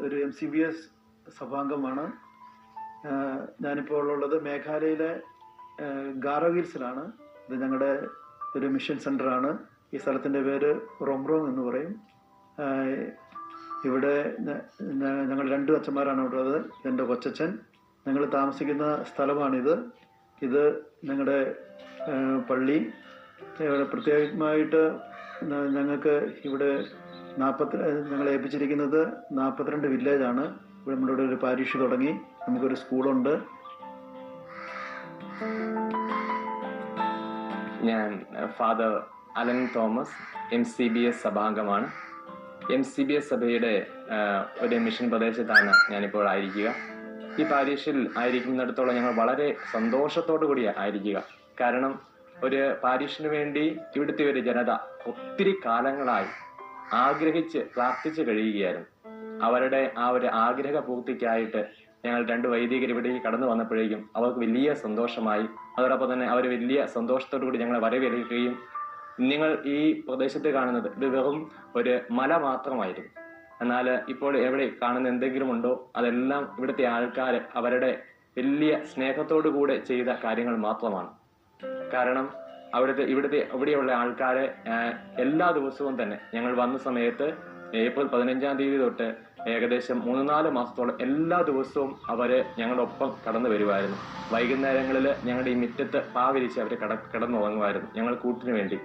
ഒരു M C B S സഭാംഗമാണ്. ഞാനിപ്പോൾ ഉള്ളത് മേഘാലയയിലെ ആഹ് ഗാരോ ഹിൽസിലാണ്. ഇത് ഞങ്ങളുടെ ഒരു മിഷൻ സെന്ററാണ് ഈ സ്ഥലത്തിന്റെ പേര് റോംറോങ് എന്ന് പറയും. ഇവിടെ ഞങ്ങൾ രണ്ട് അച്ഛന്മാരാണ് ഉള്ളത്. എന്റെ കൊച്ചച്ഛൻ. ഞങ്ങൾ താമസിക്കുന്ന സ്ഥലമാണിത്. ഇത് ഞങ്ങളുടെ പള്ളി. പ്രത്യേകമായിട്ട് ഞങ്ങൾക്ക് ഇവിടെ നാൽപ്പത്തി ഞങ്ങൾ ഏൽപ്പിച്ചിരിക്കുന്നത് നാൽപ്പത്തിരണ്ട് വില്ലേജാണ്. ഇവിടെ നമ്മുടെ ഒരു പാരീഷ് തുടങ്ങി. നമുക്കൊരു സ്കൂളുണ്ട്. ഞാൻ father Alan Thomas M C B S സഭാംഗമാണ്. M C B S സഭയുടെ ഒരു മിഷൻ പ്രദേശത്താണ് ഞാനിപ്പോൾ ആയിരിക്കുക. ഈ പാരീഷിൽ ആയിരിക്കുന്നിടത്തോളം ഞങ്ങൾ വളരെ സന്തോഷത്തോടു കൂടി ആയിരിക്കുക. കാരണം ഒരു പാരീഷിന് വേണ്ടി ഇവിടുത്തെ ഒരു ജനത ഒത്തിരി കാലങ്ങളായി ആഗ്രഹിച്ച് പ്രാർത്ഥിച്ച് കഴിയുകയായിരുന്നു. അവരുടെ ആ ഒരു ആഗ്രഹ പൂർത്തിക്കായിട്ട് ഞങ്ങൾ രണ്ട് വൈദികർ ഇവിടേക്ക് കടന്നു വന്നപ്പോഴേക്കും അവർക്ക് വലിയ സന്തോഷമായി. അതോടൊപ്പം തന്നെ അവർ വലിയ സന്തോഷത്തോടു കൂടി ഞങ്ങളെ വരവേൽക്കുകയും നിങ്ങൾ ഈ പ്രദേശത്ത് കാണുന്നത് ഇത് വെറും ഒരു മല മാത്രമായിരുന്നു. എന്നാൽ ഇപ്പോൾ എവിടെ കാണുന്ന എന്തെങ്കിലും ഉണ്ടോ അതെല്ലാം ഇവിടുത്തെ ആൾക്കാർ അവരുടെ വലിയ സ്നേഹത്തോടു കൂടെ ചെയ്ത കാര്യങ്ങൾ മാത്രമാണ്. കാരണം അവിടുത്തെ ഇവിടുത്തെ ഇവിടെയുള്ള ആൾക്കാരെ എല്ലാ ദിവസവും തന്നെ ഞങ്ങൾ വന്ന സമയത്ത് ഏപ്രിൽ പതിനഞ്ചാം തീയതി തൊട്ട് ഏകദേശം മൂന്ന് നാല് മാസത്തോളം എല്ലാ ദിവസവും അവർ ഞങ്ങളുടെ ഒപ്പം കടന്നു വരുമായിരുന്നു വൈകുന്നേരങ്ങളിൽ ഞങ്ങളുടെ ഈ മുറ്റത്ത് പാവിരിച്ച് അവർ കട കിടന്നുറങ്ങുമായിരുന്നു ഞങ്ങൾ കൂട്ടിന് വേണ്ടി.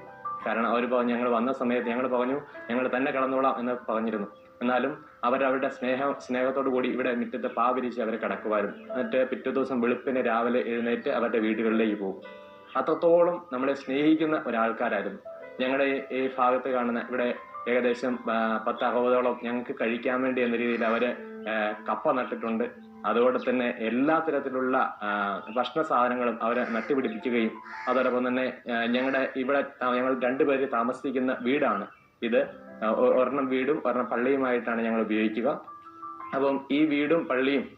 കാരണം അവർ പറഞ്ഞു ഞങ്ങൾ വന്ന സമയത്ത് ഞങ്ങൾ പറഞ്ഞു ഞങ്ങൾ തന്നെ കടന്നോളാം എന്ന് പറഞ്ഞിരുന്നു. എന്നാലും അവരുടെ സ്നേഹ സ്നേഹത്തോടു കൂടി ഇവിടെ മുറ്റത്ത് പാവിരിച്ച് അവരെ കിടക്കുമായിരുന്നു എന്നിട്ട് പിറ്റേ ദിവസം വെളുപ്പിന് രാവിലെ എഴുന്നേറ്റ് അവരുടെ വീടുകളിലേക്ക് പോകും. അത്രത്തോളം നമ്മളെ സ്നേഹിക്കുന്ന ഒരാൾക്കാരായിരുന്നു. ഞങ്ങളുടെ ഈ- ഭാഗത്ത് കാണുന്ന ഇവിടെ ഏകദേശം പത്ത് അറുപതോളം ഞങ്ങൾക്ക് കഴിക്കാൻ വേണ്ടി എന്ന രീതിയിൽ അവർ കപ്പ നട്ടിട്ടുണ്ട്. അതോടെ തന്നെ എല്ലാ തരത്തിലുള്ള ഭക്ഷണ സാധനങ്ങളും അവരെ നട്ടുപിടിപ്പിക്കുകയും അതോടൊപ്പം തന്നെ ഞങ്ങളുടെ ഇവിടെ ഞങ്ങൾ രണ്ടുപേര് താമസിക്കുന്ന വീടാണ് ഇത്. ഒരെണ്ണം വീടും ഒരെണ്ണം പള്ളിയുമായിട്ടാണ് ഞങ്ങൾ ഉപയോഗിക്കുക. അപ്പം ഈ വീടും പള്ളിയും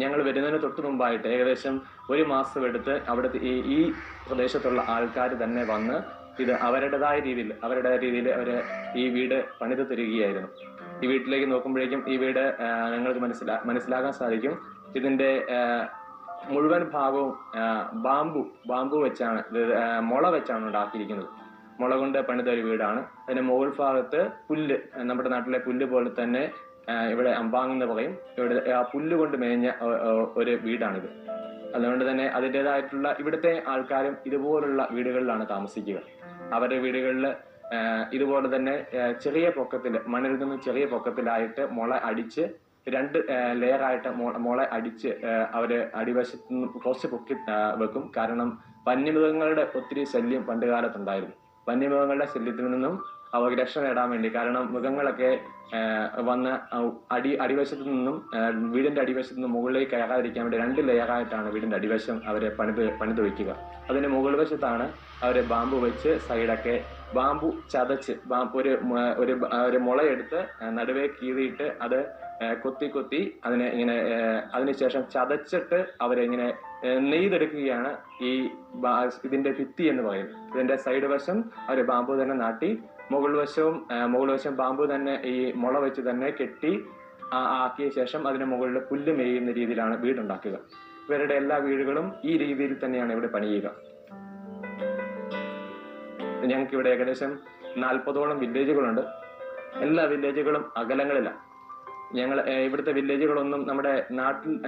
ഞങ്ങൾ വരുന്നതിന് തൊട്ട് മുമ്പായിട്ട് ഏകദേശം ഒരു മാസം എടുത്ത് അവിടുത്തെ ഈ പ്രദേശത്തുള്ള ആൾക്കാർ തന്നെ വന്ന് ഇത് അവരുടേതായ രീതിയിൽ അവരുടെ രീതിയിൽ അവർ ഈ വീട് പണിത് തരികയായിരുന്നു. ഈ വീട്ടിലേക്ക് നോക്കുമ്പോഴേക്കും ഈ വീട് ഞങ്ങൾക്ക് മനസ്സിലാ മനസ്സിലാക്കാൻ സാധിക്കും. ഇതിന്റെ മുഴുവൻ ഭാഗവും ബാമ്പു ബാമ്പു വെച്ചാണ് മുള വെച്ചാണ് ഉണ്ടാക്കിയിരിക്കുന്നത്. മുള കൊണ്ട് പണിത ഒരു വീടാണ്. അതിന്റെ മുകൾ ഭാഗത്ത് പുല്ല് നമ്മുടെ നാട്ടിലെ പുല്ല് പോലെ തന്നെ ഇവിടെ അമ്പാങ് എന്ന് പറയും. ഇവിടെ പുല്ലുകൊണ്ട് മേഞ്ഞ ഒരു വീടാണിത്. അതുകൊണ്ട് തന്നെ അതിന്റെതായിട്ടുള്ള ഇവിടുത്തെ ആൾക്കാരും ഇതുപോലുള്ള വീടുകളിലാണ് താമസിക്കുക. അവരുടെ വീടുകളിൽ ഇതുപോലെ തന്നെ ചെറിയ പൊക്കത്തിൽ മണ്ണിൽ നിന്ന് ചെറിയ പൊക്കത്തിലായിട്ട് മുള അടിച്ച് രണ്ട് ലെയറായിട്ട് മുള അടിച്ച് അവർ അടിവശത്ത് നിന്ന് കുറച്ച് പൊക്കി വെക്കും. കാരണം വന്യമൃഗങ്ങളുടെ ഒത്തിരി ശല്യം പണ്ട് കാലത്തുണ്ടായിരുന്നു. വന്യമൃഗങ്ങളുടെ ശല്യത്തിൽ നിന്നും അവർക്ക് രക്ഷ നേടാൻ വേണ്ടി. കാരണം മൃഗങ്ങളൊക്കെ വന്ന് അടി അടിവശത്തു നിന്നും വീടിന്റെ അടിവശത്ത് നിന്നും മുകളിലേക്ക് കയറാതിരിക്കാൻ വേണ്ടി രണ്ട് ലെയറായിട്ടാണ് വീടിന്റെ അടിവശം അവരെ പണിത് പണിത് വയ്ക്കുക. അതിന്റെ മുകൾ വശത്താണ് അവരെ ബാമ്പു വെച്ച് സൈഡൊക്കെ ബാമ്പു ചതച്ച് ബാമ്പു ഒരു ഒരു മുളയെടുത്ത് നടുവേ കീറിയിട്ട് അത് കൊത്തി കൊത്തി അതിനെ ഇങ്ങനെ അതിനുശേഷം ചതച്ചിട്ട് അവരെ ഇങ്ങനെ ആ, നെയ്തെടുക്കുകയാണ് ഈ ഇതിന്റെ ഭിത്തി എന്ന് പറയുന്നത്. ഇതിന്റെ സൈഡ് വശം അവർ ബാമ്പു തന്നെ നാട്ടി മുകൾ വശവും മുകൾ വശം ബാമ്പു തന്നെ ഈ മുള വെച്ച് തന്നെ കെട്ടി ആക്കിയ ശേഷം അതിന് മുകളിൽ പുല്ല് മേയുന്ന രീതിയിലാണ് വീടുണ്ടാക്കുക. ഇവരുടെ എല്ലാ വീടുകളും ഈ രീതിയിൽ തന്നെയാണ് ഇവിടെ പണിയുക. ഞങ്ങൾക്ക് ഇവിടെ ഏകദേശം നാൽപ്പതോളം വില്ലേജുകളുണ്ട് എല്ലാ വില്ലേജുകളും അകലങ്ങളിലാണ്. ഞങ്ങൾ ഇവിടുത്തെ വില്ലേജുകളൊന്നും നമ്മുടെ നാട്ടിൽ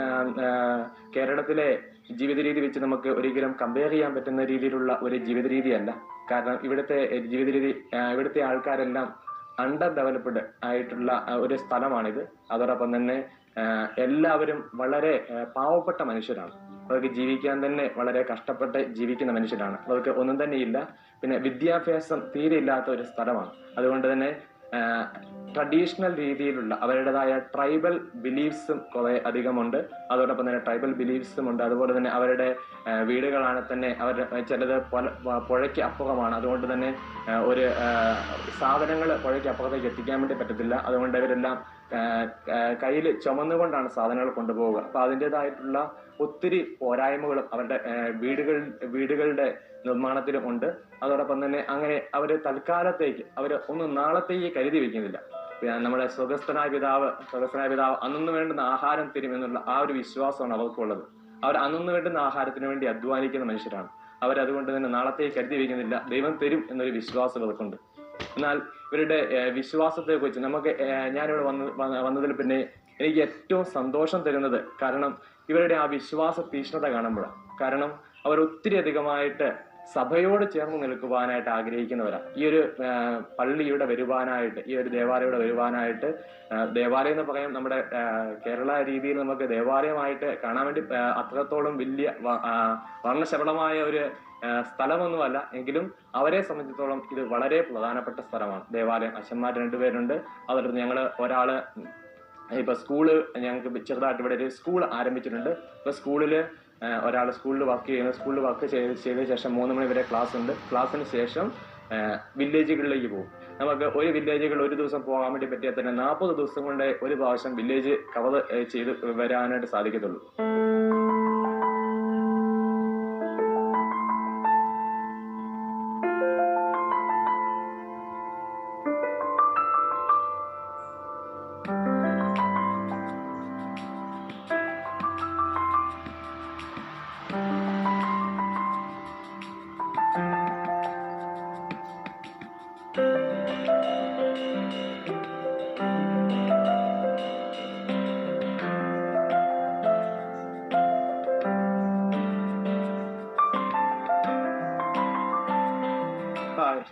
കേരളത്തിലെ ജീവിത രീതി വെച്ച് നമുക്ക് ഒരിക്കലും കമ്പയർ ചെയ്യാൻ പറ്റുന്ന രീതിയിലുള്ള ഒരു ജീവിത രീതിയല്ല കാരണം ഇവിടുത്തെ ജീവിത രീതി ഇവിടുത്തെ ആൾക്കാരെല്ലാം അണ്ടർ ഡെവലപ്ഡ് ആയിട്ടുള്ള ഒരു സ്ഥലമാണിത്. അതോടൊപ്പം തന്നെ എല്ലാവരും വളരെ പാവപ്പെട്ട മനുഷ്യരാണ്. അവർക്ക് ജീവിക്കാൻ തന്നെ വളരെ കഷ്ടപ്പെട്ട് ജീവിക്കുന്ന മനുഷ്യരാണ്. അവർക്ക് ഒന്നും തന്നെ ഇല്ല പിന്നെ വിദ്യാഭ്യാസം തീരെ ഇല്ലാത്ത ഒരു സ്ഥലമാണ്. അതുകൊണ്ട് തന്നെ ട്രഡീഷണൽ രീതിയിലുള്ള അവരുടേതായ ട്രൈബൽ ബിലീഫ്സും കുറെ അധികമുണ്ട്. അതോടൊപ്പം തന്നെ ട്രൈബൽ ബിലീഫ്സും ഉണ്ട്. അതുപോലെ തന്നെ അവരുടെ വീടുകളാണ് തന്നെ അവർ ചിലത് പുഴയ്ക്ക് അപ്പുറമാണ്. അതുകൊണ്ട് തന്നെ ഒരു സാധനങ്ങൾ പുഴയ്ക്ക് അപ്പുറത്തേക്ക് എത്തിക്കാൻ വേണ്ടി പറ്റത്തില്ല. അതുകൊണ്ട് ഇവരെല്ലാം കയ്യിൽ ചുമന്നുകൊണ്ടാണ് സാധനങ്ങൾ കൊണ്ടുപോവുക. അപ്പൊ അതിന്റെതായിട്ടുള്ള ഒത്തിരി പോരായ്മകളും അവരുടെ വീടുകൾ വീടുകളുടെ നിർമ്മാണത്തിലും ഉണ്ട്. അതോടൊപ്പം തന്നെ അങ്ങനെ അവർ തൽക്കാലത്തേക്ക് അവർ ഒന്നും നാളത്തേക്ക് കരുതി വെക്കുന്നില്ല. നമ്മുടെ സ്വഗസ്ഥനായ പിതാവ് സ്വഗസ്ഥനായ പിതാവ് അന്നു വേണ്ടുന്ന ആഹാരം തരുമെന്നുള്ള ആ ഒരു വിശ്വാസമാണ് അവർക്കുള്ളത്. അവർ അന്നു വേണ്ടുന്ന ആഹാരത്തിന് വേണ്ടി അധ്വാനിക്കുന്ന മനുഷ്യരാണ്. അവരതുകൊണ്ട് തന്നെ നാളത്തെ കരുതി വയ്ക്കുന്നില്ല. ദൈവം തരും എന്നൊരു വിശ്വാസം അവർക്കുണ്ട്. എന്നാൽ ഇവരുടെ വിശ്വാസത്തെ കുറിച്ച് നമുക്ക് ഞാനിവിടെ വന്ന് വന്നതിൽ പിന്നെ എനിക്ക് ഏറ്റവും സന്തോഷം തരുന്നത് കാരണം ഇവരുടെ ആ വിശ്വാസ തീഷ്ണത കാണുമ്പോഴാണ്. കാരണം അവർ ഒത്തിരി അധികമായിട്ട് സഭയോട് ചേർന്ന് നിൽക്കുവാനായിട്ട് ആഗ്രഹിക്കുന്നവരാണ് ഈ ഒരു പള്ളിയുടെ വരുവാനായിട്ട് ഈ ഒരു ദേവാലയയുടെ വരുവാനായിട്ട് ദേവാലയം എന്ന് പറയാൻ നമ്മുടെ കേരള രീതിയിൽ നമുക്ക് ദേവാലയമായിട്ട് കാണാൻ വേണ്ടി അത്രത്തോളം വലിയ വർണശബളമായ ഒരു സ്ഥലമൊന്നുമല്ല. എങ്കിലും അവരെ സംബന്ധിച്ചിടത്തോളം ഇത് വളരെ പ്രധാനപ്പെട്ട സ്ഥലമാണ്. ദേവാലയം അച്ഛന്മാർ രണ്ടുപേരുണ്ട്. അതോടൊപ്പം ഞങ്ങൾ ഒരാൾ ഇപ്പൊ സ്കൂൾ ഞങ്ങൾക്ക് ചെറുതായിട്ട് ഇവിടെ ഒരു സ്കൂൾ ആരംഭിച്ചിട്ടുണ്ട്. ഇപ്പൊ സ്കൂളിൽ ഒരാൾ സ്കൂളിൽ വർക്ക് ചെയ്യുന്നു. സ്കൂളിൽ വർക്ക് ചെയ്ത് ചെയ്ത ശേഷം മൂന്ന് മണി വരെ ക്ലാസ് ഉണ്ട്. ക്ലാസ്സിന് ശേഷം വില്ലേജുകളിലേക്ക് പോകും. നമുക്ക് ഒരു വില്ലേജുകൾ ഒരു ദിവസം പോകാൻ വേണ്ടി പറ്റിയാൽ തന്നെ നാൽപ്പത് ദിവസം കൊണ്ട് ഒരു പ്രാവശ്യം വില്ലേജ് കവർ ചെയ്ത് വരാനായിട്ട് സാധിക്കത്തുള്ളൂ.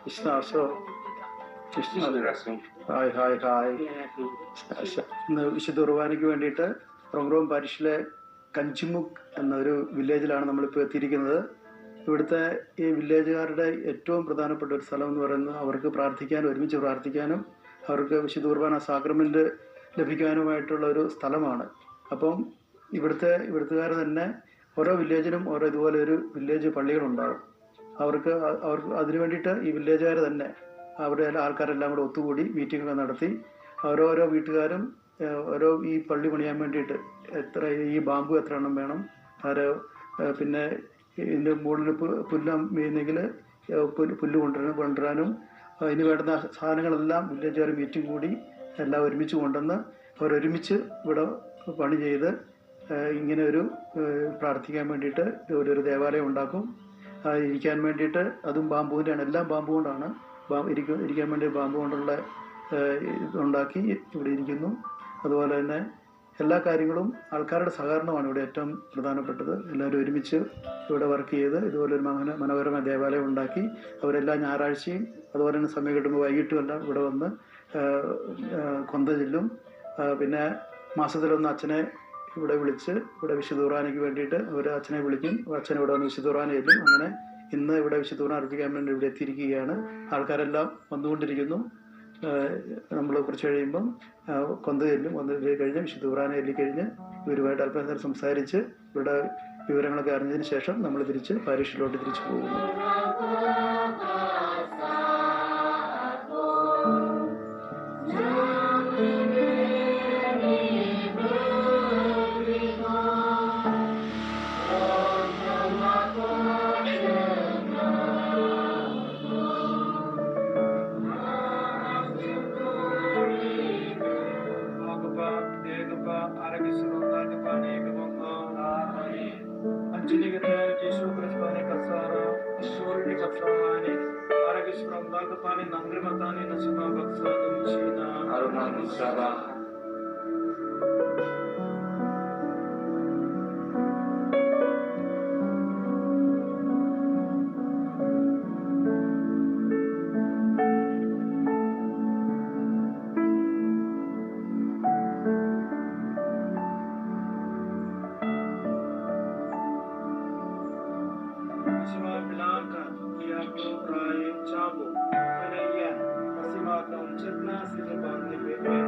ഹായ് കൃഷ്ണ അശോ കൃഷ്ണ ഹായ് ഹായ്. ഹായ് ഇന്ന് വിശുദ്ധ കുർബാനയ്ക്ക് വേണ്ടിയിട്ട് റൊങ്റോം പാരിഷിലെ കഞ്ചിമുക്ക് എന്നൊരു വില്ലേജിലാണ് നമ്മളിപ്പോൾ എത്തിയിരിക്കുന്നത്. ഇവിടുത്തെ ഈ വില്ലേജുകാരുടെ ഏറ്റവും പ്രധാനപ്പെട്ട ഒരു സ്ഥലം എന്ന് പറയുന്നത് അവർക്ക് പ്രാർത്ഥിക്കാനും ഒരുമിച്ച് പ്രാർത്ഥിക്കാനും അവർക്ക് വിശുദ്ധ കുർബാന സാക്രമെന്റ് ലഭിക്കാനുമായിട്ടുള്ള ഒരു സ്ഥലമാണ്. അപ്പം ഇവിടുത്തെ ഇവിടുത്തുകാർ തന്നെ ഓരോ വില്ലേജിനും ഓരോ ഇതുപോലെ ഒരു വില്ലേജ് പള്ളികളുണ്ടാവും. അവർക്ക് അവർ അതിനു വേണ്ടിയിട്ട് ഈ വില്ലേജുകാർ തന്നെ അവരുടെ ആൾക്കാരെല്ലാം കൂടെ ഒത്തുകൂടി മീറ്റിംഗ് ഒക്കെ നടത്തി ഓരോരോ വീട്ടുകാരും ഓരോ ഈ പള്ളി പണിയാൻ വേണ്ടിയിട്ട് എത്ര ഈ ബാമ്പു എത്ര എണ്ണം വേണം ആരോ പിന്നെ ഇതിന്റെ മുകളിൽ പുല്ല് മെയ്യുന്നെങ്കിൽ പുല്ല് കൊണ്ടുവരണം കൊണ്ടുവരാനും അതിന് വേണ്ടുന്ന സാധനങ്ങളെല്ലാം വില്ലേജുകാർ മീറ്റിംഗ് കൂടി എല്ലാം ഒരുമിച്ച് കൊണ്ടുവന്ന് അവരൊരുമിച്ച് ഇവിടെ പണി ചെയ്ത് ഇങ്ങനെ ഒരു പ്രാർത്ഥിക്കാൻ വേണ്ടിയിട്ട് ഒരു ദേവാലയം ഉണ്ടാക്കും. ഇരിക്കാൻ വേണ്ടിയിട്ട് അതും ബാമ്പുവിന്റെയാണ് എല്ലാം ബാമ്പു കൊണ്ടാണ് ഇരിക്കാൻ വേണ്ടി ബാമ്പു കൊണ്ടുള്ള ഉണ്ടാക്കി ഇവിടെ ഇരിക്കുന്നു. അതുപോലെ തന്നെ എല്ലാ കാര്യങ്ങളും ആൾക്കാരുടെ സഹകരണമാണ് ഇവിടെ ഏറ്റവും പ്രധാനപ്പെട്ടത്. എല്ലാവരും ഒരുമിച്ച് ഇവിടെ വർക്ക് ചെയ്ത് ഇതുപോലെ ഒരു മനോഹര മനോഹരമായ ദേവാലയം ഉണ്ടാക്കി അവരെല്ലാ ഞായറാഴ്ചയും അതുപോലെ തന്നെ സമയം കിട്ടുമ്പോൾ വൈകിട്ടും എല്ലാം ഇവിടെ വന്ന് കൊന്ത ചെല്ലും. പിന്നെ മാസത്തിലൊന്ന് അച്ഛനെ ഇവിടെ വിളിച്ച് ഇവിടെ വിശുദ്ധ വേണ്ടിയിട്ട് അവർ അച്ഛനെ വിളിക്കും. അച്ഛൻ ഇവിടെ വന്ന് വിശുദ്ധ ചെല്ലും അങ്ങനെ ഇന്ന് ഇവിടെ വിശുദ്ധ കുർബാന അർപ്പിക്കാൻ വേണ്ടി ഇവിടെ എത്തിയിരിക്കുകയാണ്. ആൾക്കാരെല്ലാം വന്നുകൊണ്ടിരിക്കുന്നു. നമ്മൾ കുറച്ച് കഴിയുമ്പം കൊന്ത ചെല്ലും. കൊന്ത കഴിഞ്ഞ് വിശുദ്ധ കുർബാന ചൊല്ലി ഇവരുമായിട്ട് അല്പം നേരം സംസാരിച്ച് ഇവിടെ വിവരങ്ങളൊക്കെ അറിഞ്ഞതിന് ശേഷം നമ്മൾ തിരിച്ച് പാരീഷിലോട്ട് തിരിച്ചു പോകുന്നു. Sabah. Blanca, Diablo Brian Chavo, Canadian. Matam Chitna Siddha Bhakti Vipin.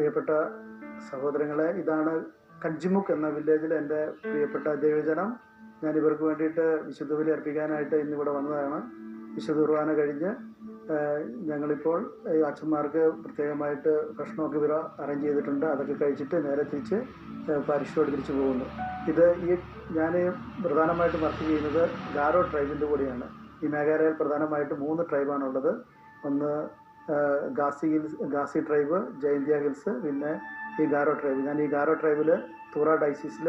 പ്രിയപ്പെട്ട സഹോദരങ്ങളെ ഇതാണ് കഞ്ചിമുക്ക് എന്ന വില്ലേജിലെ എന്റെ പ്രിയപ്പെട്ട ദൈവജനം. ഞാൻ ഇവർക്ക് വേണ്ടിയിട്ട് വിശുദ്ധ ബലി അർപ്പിക്കാനായിട്ട് ഇന്നിവിടെ വന്നതാണ്. വിശുദ്ധ കുർബാന കഴിഞ്ഞ് ഞങ്ങളിപ്പോൾ അച്ഛന്മാർക്ക് പ്രത്യേകമായിട്ട് ഭക്ഷണമൊക്കെ ഇവർ അറേഞ്ച് ചെയ്തിട്ടുണ്ട്. അതൊക്കെ കഴിച്ചിട്ട് നേരെ തിരിച്ച് പരിശോധന തിരിച്ചു പോകുന്നു. ഇത് ഈ ഞാൻ പ്രധാനമായിട്ടും വർക്ക് ചെയ്യുന്നത് ഗാരോ ട്രൈബിന്റെ കൂടെയാണ്. ഈ മേഘാലയയിൽ പ്രധാനമായിട്ട് മൂന്ന് ട്രൈബാണുള്ളത്. ഒന്ന് Khasi hills Khasi tribe Jaintia hills പിന്നെ ഈ ഗാരോ ട്രൈബ് ഞാൻ ഈ ഗാരോ ട്രൈബിൽ തൂറ ഡൈസിസിൽ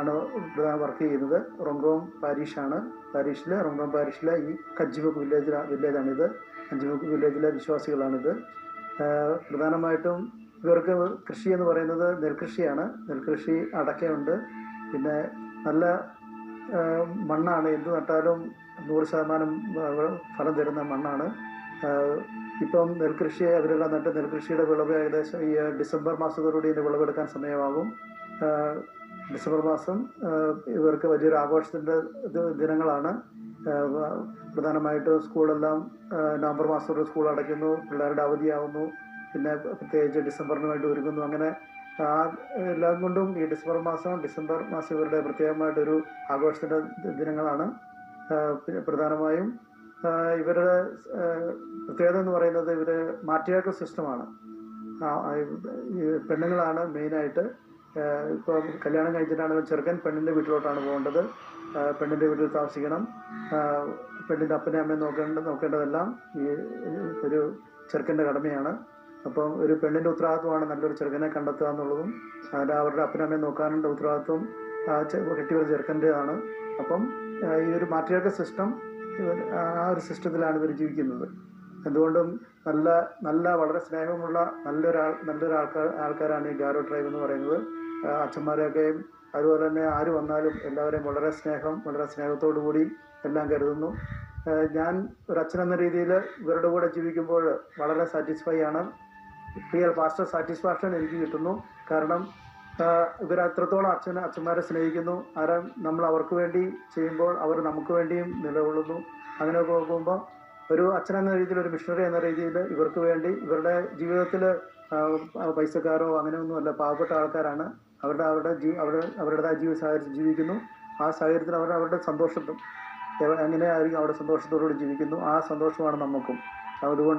ആണ് പ്രധാന വർക്ക് ചെയ്യുന്നത്. റൊങ്കോം പാരീഷാണ്. പാരീഷിൽ റൊങ്കോം പാരീഷിലെ ഈ കജ്ജിമുക്ക് വില്ലേജ് വില്ലേജാണിത്. കജ്ജിമുക്ക് വില്ലേജിലെ വിശ്വാസികളാണിത്. പ്രധാനമായിട്ടും ഇവർക്ക് കൃഷി എന്ന് പറയുന്നത് നെൽകൃഷിയാണ്. നെൽകൃഷി അടക്കയുണ്ട് പിന്നെ നല്ല മണ്ണാണ്. എന്ത് നട്ടാലും നൂറ് ശതമാനം ഫലം തരുന്ന മണ്ണാണ്. ഇപ്പം നെൽകൃഷി അവരെല്ലാം നട്ട് നെൽകൃഷിയുടെ വിളവ് ഏകദേശം ഈ ഡിസംബർ മാസത്തോടുകൂടി ഇതിന്റെ വിളവെടുക്കാൻ സമയമാകും. ഡിസംബർ മാസം ഇവർക്ക് വലിയൊരു ആഘോഷത്തിന്റെ ദിനങ്ങളാണ്. പ്രധാനമായിട്ടും സ്കൂളെല്ലാം നവംബർ മാസത്തോടെ സ്കൂൾ അടയ്ക്കുന്നു പിള്ളേരുടെ അവധിയാവുന്നു പിന്നെ പ്രത്യേകിച്ച് ഡിസംബറിന് വേണ്ടി ഒരുങ്ങുന്നു. അങ്ങനെ ആ എല്ലാം കൊണ്ടും ഈ ഡിസംബർ മാസം ഡിസംബർ മാസം ഇവരുടെ പ്രത്യേകമായിട്ടൊരു ആഘോഷത്തിന്റെ ദിനങ്ങളാണ്. പ്രധാനമായും ഇവരുടെ പ്രത്യേകത എന്ന് പറയുന്നത് ഇവർ മാറ്റിയാക്ക സിസ്റ്റമാണ്. പെണ്ണുങ്ങളാണ് മെയിനായിട്ട് ഇപ്പോൾ കല്യാണം കഴിഞ്ഞിട്ടാണെങ്കിലും ചെറുക്കൻ പെണ്ണിന്റെ വീട്ടിലോട്ടാണ് പോകേണ്ടത്. പെണ്ണിന്റെ വീട്ടിൽ താമസിക്കണം. പെണ്ണിന്റെ അപ്പനെ അമ്മയെ നോക്കേണ്ട നോക്കേണ്ടതെല്ലാം ഈ ഒരു ചെറുക്കന്റെ കടമയാണ്. അപ്പം ഒരു പെണ്ണിന്റെ ഉത്തരവാദിത്വമാണ് നല്ലൊരു ചെറുക്കനെ കണ്ടെത്തുക എന്നുള്ളതും അതിന്റെ അവരുടെ അപ്പനമ്മയെ നോക്കാനുള്ള ഉത്തരവാദിത്വം കെട്ടിയൊരു ചെറുക്കന്റെതാണ് അപ്പം ഈ ഒരു മാറ്റിയാക്ക സിസ്റ്റം ആ ഒരു സിസ്റ്റത്തിലാണ് ഇവർ ജീവിക്കുന്നത്. എന്തുകൊണ്ടും നല്ല നല്ല വളരെ സ്നേഹമുള്ള നല്ലൊരാൾ നല്ലൊരു ആൾക്കാർ ആൾക്കാരാണ് ഈ ഗാരോ ട്രൈബ് എന്ന് പറയുന്നത്. അച്ഛന്മാരെയൊക്കെയും അതുപോലെ തന്നെ ആര് വന്നാലും എല്ലാവരെയും വളരെ സ്നേഹം വളരെ സ്നേഹത്തോടു കൂടി എല്ലാം കരുതുന്നു. ഞാൻ ഒരു അച്ഛനെന്ന രീതിയിൽ ഇവരുടെ കൂടെ ജീവിക്കുമ്പോൾ വളരെ സാറ്റിസ്ഫൈ ആണ്. റിയൽ ഫാസ്റ്റർ സാറ്റിസ്ഫാക്ഷൻ എനിക്ക് കിട്ടുന്നു. കാരണം ഇവർ അത്രത്തോളം അച്ഛൻ അച്ഛന്മാരെ സ്നേഹിക്കുന്നു. ആരാ നമ്മൾ അവർക്ക് വേണ്ടി ചെയ്യുമ്പോൾ അവർ നമുക്ക് വേണ്ടിയും നിലകൊള്ളുന്നു. അങ്ങനെ പോകുമ്പോൾ ഒരു അച്ഛൻ എന്ന രീതിയിൽ ഒരു മിഷണറി എന്ന രീതിയിൽ ഇവർക്ക് വേണ്ടി ഇവരുടെ ജീവിതത്തിൽ പൈസക്കാരോ അങ്ങനെയൊന്നുമല്ല പാവപ്പെട്ട ആൾക്കാരാണ്. അവരുടെ അവരുടെ ജീ അവരുടെ അവരുടേതായ ജീവിത സാഹചര്യത്തിൽ ജീവിക്കുന്നു. ആ സാഹചര്യത്തിൽ അവർ അവരുടെ സന്തോഷത്തും എങ്ങനെയായിരിക്കും അവിടെ സന്തോഷത്തോടുകൂടി ജീവിക്കുന്നു. ആ സന്തോഷമാണ് നമുക്കും. അതുകൊണ്ട്